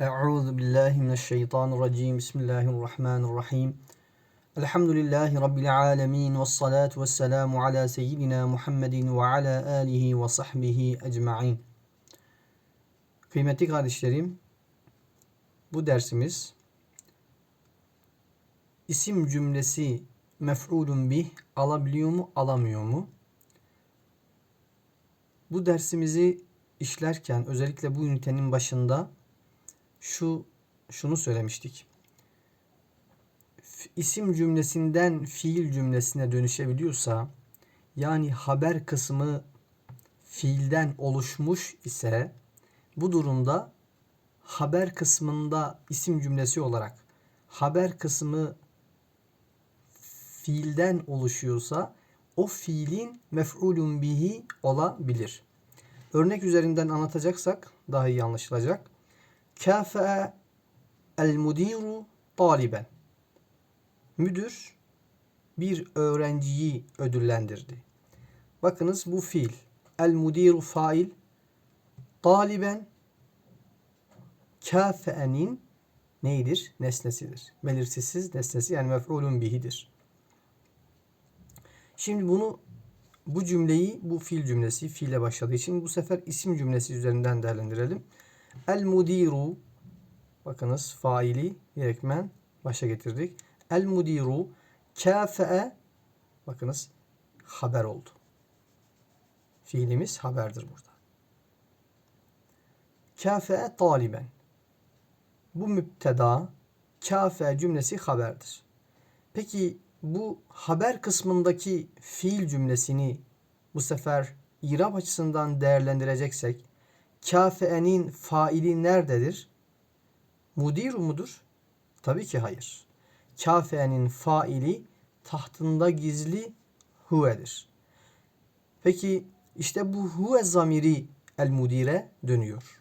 Euzu billahi mineşşeytanirracim. Bismillahirrahmanirrahim. Elhamdülillahi rabbil alamin ve salatu vesselamu ala seyyidina Muhammedin ve ala alihi ve sahbihi ecmaîn. Kıymetli kardeşlerim, bu dersimiz isim cümlesi mef'ulun bih alabiliyor mu, alamıyor mu? Bu dersimizi işlerken özellikle bu ünitenin başında şu şunu söylemiştik. İsim cümlesinden fiil cümlesine dönüşebiliyorsa yani haber kısmı fiilden oluşmuş ise bu durumda haber kısmında isim cümlesi olarak haber kısmı fiilden oluşuyorsa o fiilin mef'ulun bihi olabilir. Örnek üzerinden anlatacaksak daha iyi anlaşılacak. Kafe el mudiru taliben. Müdür bir öğrenciyi ödüllendirdi. Bakınız bu fiil. El mudiru fail. Taliben kafe'nin neydir? Nesnesidir. Belirsizsiz nesnesi yani mef'ulun bihidir. Şimdi bunu bu cümleyi bu fiil cümlesi fiile başladığı için bu sefer isim cümlesi üzerinden değerlendirelim. El mudiru bakınız faili direktmen başa getirdik. El mudiru kafe'e bakınız haber oldu. Fiilimiz haberdir burada. Kafe'e taliben. Bu müpteda kafe cümlesi haberdir. Peki bu haber kısmındaki fiil cümlesini bu sefer irab açısından değerlendireceksek kafe'nin faili nerededir? Mudir mudur? Tabii ki hayır. Kafe'nin faili tahtında gizli huvedir. Peki işte bu huve zamiri el mudire dönüyor.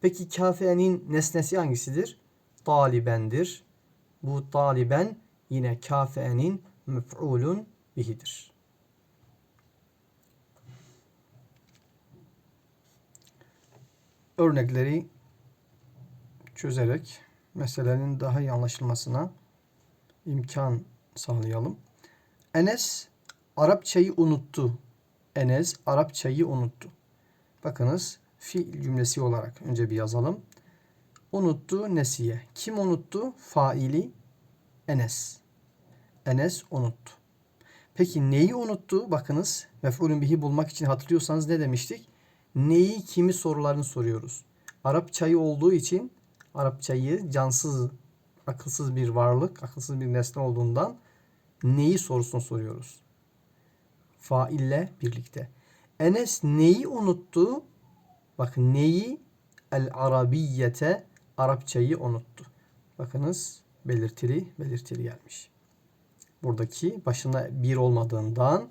Peki kafe'nin nesnesi hangisidir? Talibendir. Bu taliben yine kafe'nin mef'ulun bihidir. Örnekleri çözerek meselenin daha iyi anlaşılmasına imkan sağlayalım. Enes Arapçayı unuttu. Enes Arapçayı unuttu. Bakınız fiil cümlesi olarak önce bir yazalım. Unuttu nesiye. Kim unuttu? Faili Enes. Enes unuttu. Peki neyi unuttu? Bakınız mef'ulün bihi bulmak için hatırlıyorsanız ne demiştik? Neyi kimi sorularını soruyoruz. Arapçayı olduğu için Arapçayı cansız, akılsız bir varlık, akılsız bir nesne olduğundan neyi sorusunu soruyoruz. Faille birlikte. Enes neyi unuttu? Bakın neyi? El arabiyete Arapçayı unuttu. Bakınız belirtili belirtili gelmiş. Buradaki başında bir olmadığından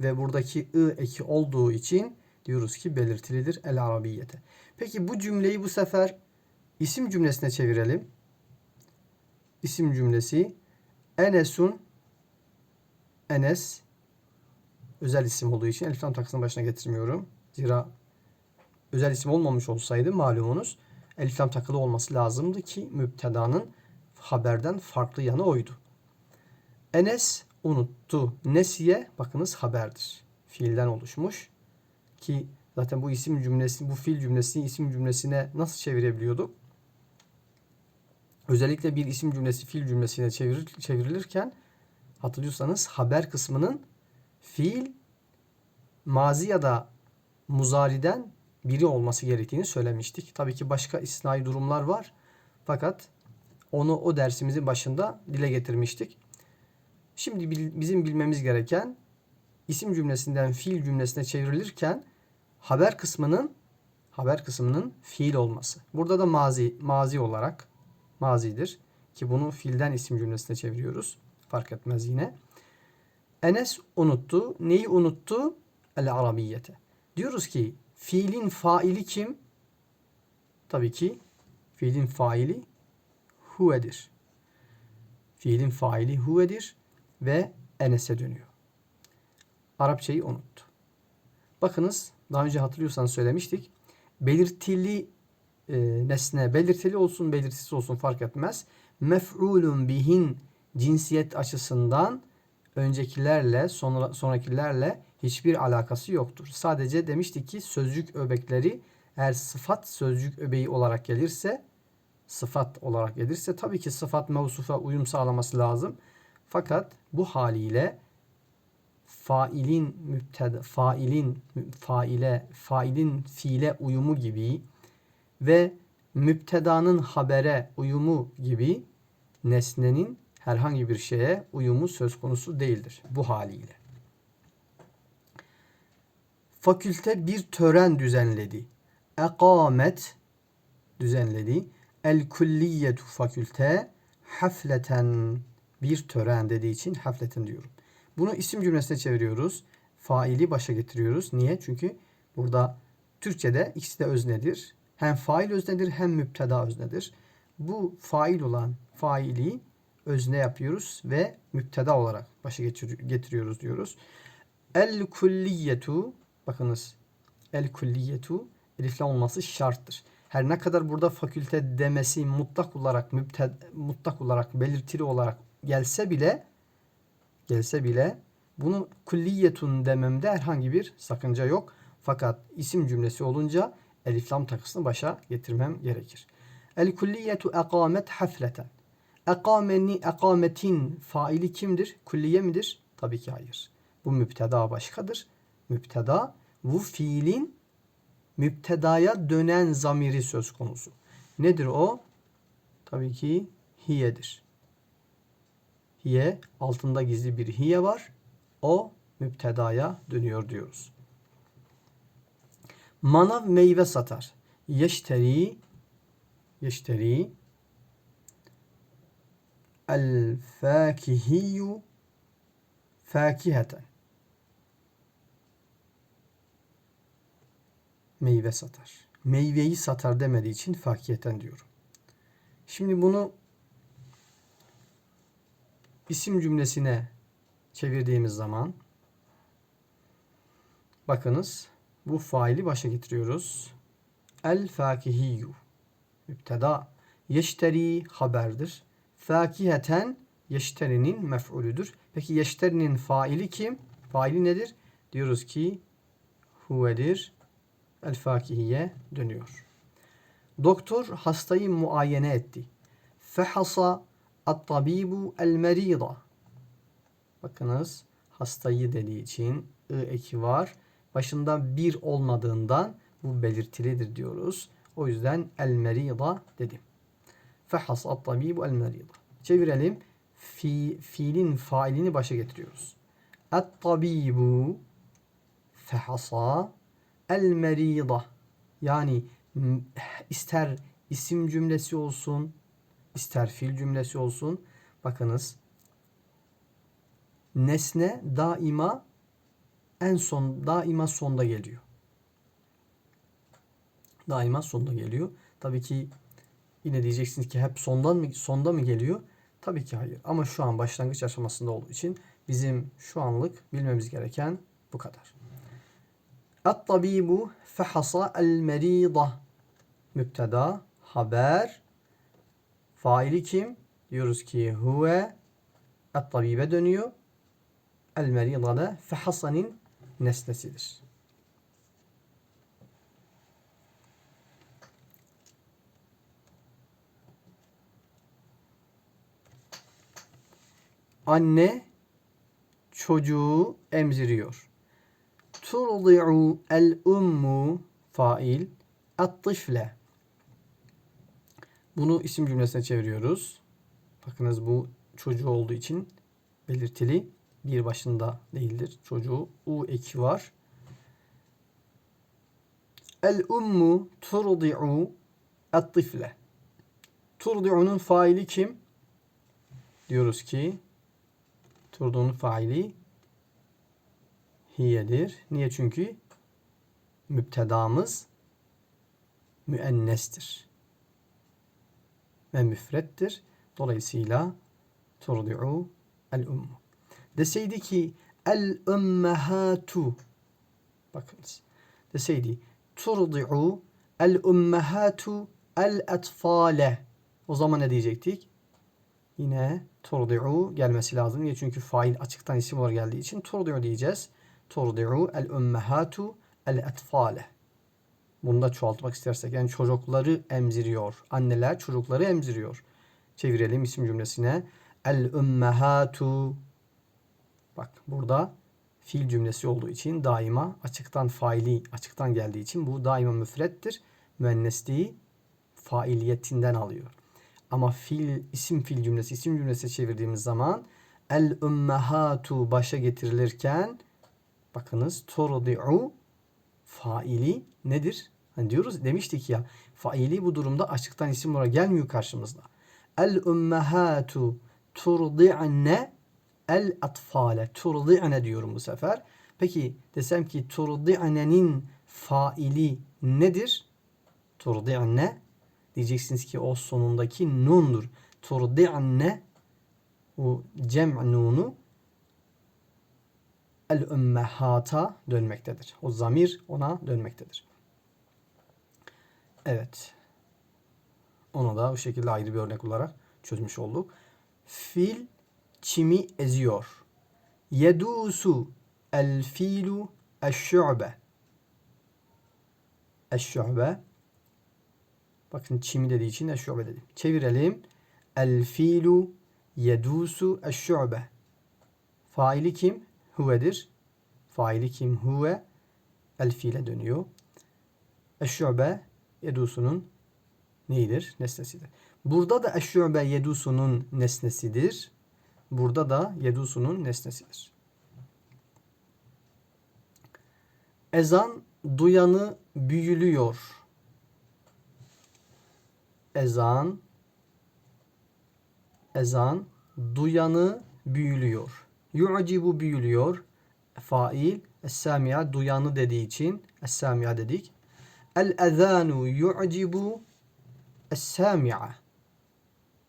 ve buradaki ı eki olduğu için diyoruz ki belirtilidir el arabiyete. Peki bu cümleyi bu sefer isim cümlesine çevirelim. İsim cümlesi Enesun Enes özel isim olduğu için elif lam takısının başına getirmiyorum. Zira özel isim olmamış olsaydı malumunuz elif lam takılı olması lazımdı ki müptedanın haberden farklı yanı oydu. Enes unuttu. Nesiye bakınız haberdir. Fiilden oluşmuş ki zaten bu isim cümlesi, bu fiil cümlesini isim cümlesine nasıl çevirebiliyorduk? Özellikle bir isim cümlesi fiil cümlesine çevir, çevrilirken hatırlıyorsanız haber kısmının fiil mazi ya da muzariden biri olması gerektiğini söylemiştik. Tabii ki başka isnai durumlar var. Fakat onu o dersimizin başında dile getirmiştik. Şimdi bizim bilmemiz gereken isim cümlesinden fiil cümlesine çevrilirken haber kısmının haber kısmının fiil olması. Burada da mazi mazi olarak mazidir ki bunu fiilden isim cümlesine çeviriyoruz. Fark etmez yine. Enes unuttu. Neyi unuttu? El arabiyete. Diyoruz ki fiilin faili kim? Tabii ki fiilin faili huvedir. Fiilin faili huvedir ve Enes'e dönüyor. Arapçayı unuttu. Bakınız daha önce hatırlıyorsanız söylemiştik. Belirtili e, nesne belirtili olsun belirtisiz olsun fark etmez. Mef'ulun bihin cinsiyet açısından öncekilerle sonra, sonrakilerle hiçbir alakası yoktur. Sadece demiştik ki sözcük öbekleri eğer sıfat sözcük öbeği olarak gelirse sıfat olarak gelirse tabii ki sıfat mevsufa uyum sağlaması lazım. Fakat bu haliyle failin mübteda failin faile failin fiile uyumu gibi ve müptedanın habere uyumu gibi nesnenin herhangi bir şeye uyumu söz konusu değildir bu haliyle. Fakülte bir tören düzenledi. Ekamet düzenledi. El külliyetu fakülte hafleten bir tören dediği için hafleten diyorum. Bunu isim cümlesine çeviriyoruz. Faili başa getiriyoruz. Niye? Çünkü burada Türkçe'de ikisi de öznedir. Hem fail öznedir hem müpteda öznedir. Bu fail olan faili özne yapıyoruz ve müpteda olarak başa getiriyoruz diyoruz. El kulliyetu bakınız el kulliyetu elifle olması şarttır. Her ne kadar burada fakülte demesi mutlak olarak müpted, mutlak olarak belirtili olarak gelse bile gelse bile bunu kulliyetun dememde herhangi bir sakınca yok. Fakat isim cümlesi olunca eliflam takısını başa getirmem gerekir. El kulliyetu ekamet hafleten. Ekameni, ekametin faili kimdir? Kulliye midir? Tabii ki hayır. Bu müpteda başkadır. Müpteda bu fiilin müptedaya dönen zamiri söz konusu. Nedir o? Tabii ki hiyedir. Hiye altında gizli bir hiye var. O müptedaya dönüyor diyoruz. Manav meyve satar. Yeşteri yeşteri el fakihiyyu fakiheten meyve satar. Meyveyi satar demediği için fakiyeten diyorum. Şimdi bunu isim cümlesine çevirdiğimiz zaman bakınız bu faili başa getiriyoruz. El fakihiyyu müpteda yeşteri haberdir. Fakiheten yeşterinin mef'ulüdür. Peki yeşterinin faili kim? Faili nedir? Diyoruz ki huvedir. El fakihiye dönüyor. Doktor hastayı muayene etti. Fehasa at-tabibu el merida. Bakınız hastayı dediği için ı eki var. Başında bir olmadığından bu belirtilidir diyoruz. O yüzden el merida dedim. Fehas at tabibu el merida. Çevirelim. Fi, fiilin failini başa getiriyoruz. At tabibu fehasa el merida. Yani ister isim cümlesi olsun, ister fiil cümlesi olsun. Bakınız nesne daima en son daima sonda geliyor. Daima sonda geliyor. Tabii ki yine diyeceksiniz ki hep sondan mı sonda mı geliyor? Tabii ki hayır. Ama şu an başlangıç aşamasında olduğu için bizim şu anlık bilmemiz gereken bu kadar. At-tabibu fehasa el-merida. Müpteda, haber. Faili kim? Diyoruz ki huve at-tabibe dönüyor. El-merida da fehasanın nesnesidir. Anne çocuğu emziriyor. Turdi'u el ummu fail at-tifle. Bunu isim cümlesine çeviriyoruz. Bakınız bu çocuğu olduğu için belirtili bir başında değildir. Çocuğu u eki var. El ummu turdi'u at-tifle. Turdi'unun faili kim? Diyoruz ki turdi'unun faili hiyedir. Niye? Çünkü müptedamız müennestir. Ve müfrettir. Dolayısıyla turdi'u el ummu. Deseydi ki el ummahatu bakınız. Deseydi turdi'u el ummahatu el etfale. O zaman ne diyecektik? Yine turdi'u gelmesi lazım. Niye? Çünkü fail açıktan isim olarak geldiği için turdi'u diyeceğiz. Turdi'u el ümmehatu el etfale. Bunu da çoğaltmak istersek yani çocukları emziriyor. Anneler çocukları emziriyor. Çevirelim isim cümlesine. El ümmehatu. Bak burada fiil cümlesi olduğu için daima açıktan faili açıktan geldiği için bu daima müfrettir. Müennesliği failiyetinden alıyor. Ama fiil isim fiil cümlesi isim cümlesi çevirdiğimiz zaman el ümmehatu başa getirilirken bakınız turdi'u faili nedir? Hani diyoruz demiştik ya faili bu durumda açıktan isim olarak gelmiyor karşımızda. El ümmehatu turdi'ne el atfale turdi'ne diyorum bu sefer. Peki desem ki turdi'ne'nin faili nedir? Turdi'ne diyeceksiniz ki o sonundaki nundur. Turdi'ne bu cem nunu el ümmehata dönmektedir. O zamir ona dönmektedir. Evet. Onu da bu şekilde ayrı bir örnek olarak çözmüş olduk. Fil çimi eziyor. Yedusu el filu eşşu'be. Eşşu'be. Bakın çimi dediği için eşşu'be dedim. Çevirelim. El filu yedusu eşşu'be. Faili kim? Huvedir. Faili kim? Huve. El fiile dönüyor. Eşşu'be yedusunun neyidir? Nesnesidir. Burada da eşşu'be yedusunun nesnesidir. Burada da yedusunun nesnesidir. Ezan duyanı büyülüyor. Ezan ezan duyanı büyülüyor. Yu'cibu büyülüyor. Fail es-sami'a duyanı dediği için es-sami'a dedik. El-ezanu yu'cibu es-sami'a.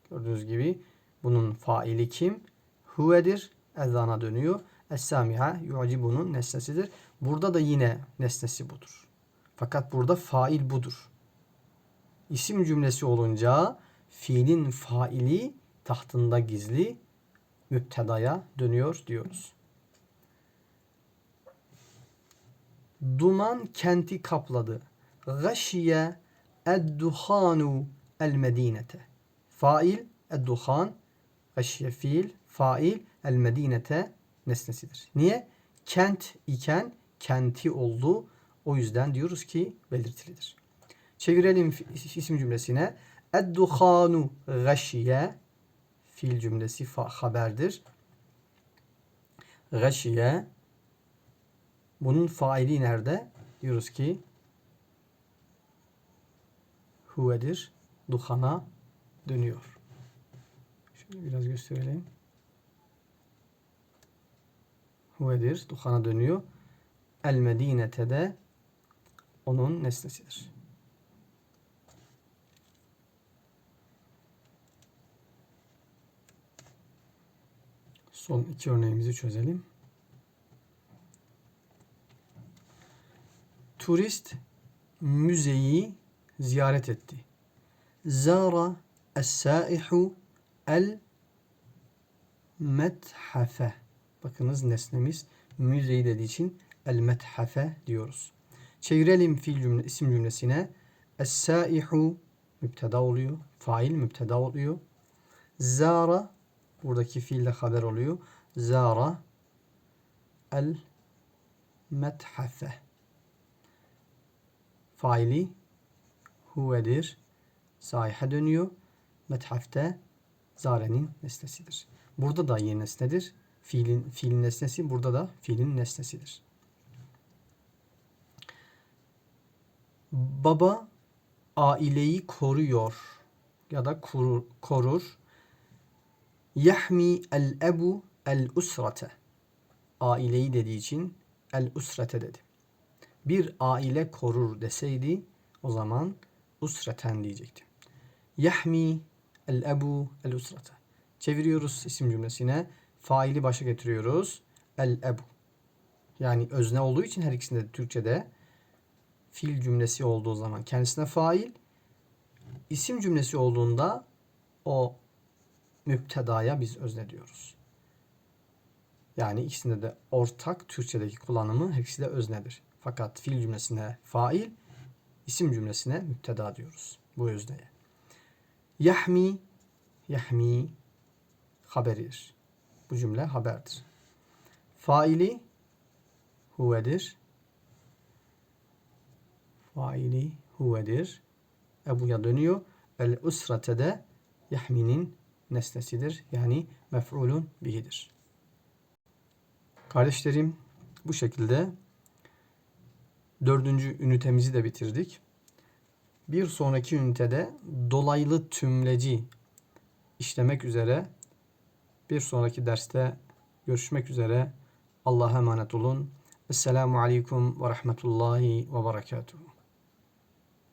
Gördüğünüz gibi bunun faili kim? Huvedir. Ezana dönüyor. Es-sami'a yu'cibu'nun nesnesidir. Burada da yine nesnesi budur. Fakat burada fail budur. İsim cümlesi olunca fiilin faili tahtında gizli müptedaya dönüyor diyoruz. Duman kenti kapladı. Gâşiye edduhanu el medinete. Fail edduhan gâşiye fiil fail el medinete nesnesidir. Niye? Kent iken kenti oldu. O yüzden diyoruz ki belirtilidir. Çevirelim isim cümlesine. Edduhanu gâşiye fiil cümlesi fa haberdir. Gâşiye bunun faili nerede? Diyoruz ki huvedir. Duhana dönüyor. Şöyle biraz gösterelim. Huvedir. Duhana dönüyor. El Medinete de onun nesnesidir. Son iki örneğimizi çözelim. Turist müzeyi ziyaret etti. Zara es-saihu el methafe. Bakınız nesnemiz müzeyi dediği için el methafe diyoruz. Çevirelim fiil cümle, isim cümlesine. Es-saihu müpteda oluyor. Fail müpteda oluyor. Zara buradaki fiille haber oluyor. Zara el methafe. Faili huvedir. Saihe dönüyor. Methafte zarenin nesnesidir. Burada da yeni nesnedir. Fiilin, fiilin nesnesi burada da fiilin nesnesidir. Baba aileyi koruyor ya da korur. korur. Yahmi el ebu el usrate. Aileyi dediği için el usrete dedi. Bir aile korur deseydi o zaman usreten diyecekti. Yahmi el ebu el usrate. Çeviriyoruz isim cümlesine. Faili başa getiriyoruz. El ebu. Yani özne olduğu için her ikisinde de Türkçede fiil cümlesi olduğu zaman kendisine fail isim cümlesi olduğunda o müptedaya biz özne diyoruz. Yani ikisinde de ortak Türkçedeki kullanımı hepsi de öznedir. Fakat fiil cümlesine fail, isim cümlesine müpteda diyoruz bu özneye. Yahmi, yahmi haberidir. Bu cümle haberdir. Faili huvedir. Faili huvedir. Ebu'ya dönüyor. El usrate de yahminin nesnesidir. Yani mef'ulun bihidir. Kardeşlerim bu şekilde dördüncü ünitemizi de bitirdik. Bir sonraki ünitede dolaylı tümleci işlemek üzere bir sonraki derste görüşmek üzere. Allah'a emanet olun. Esselamu Aleyküm ve Rahmetullahi ve Berekatuhu.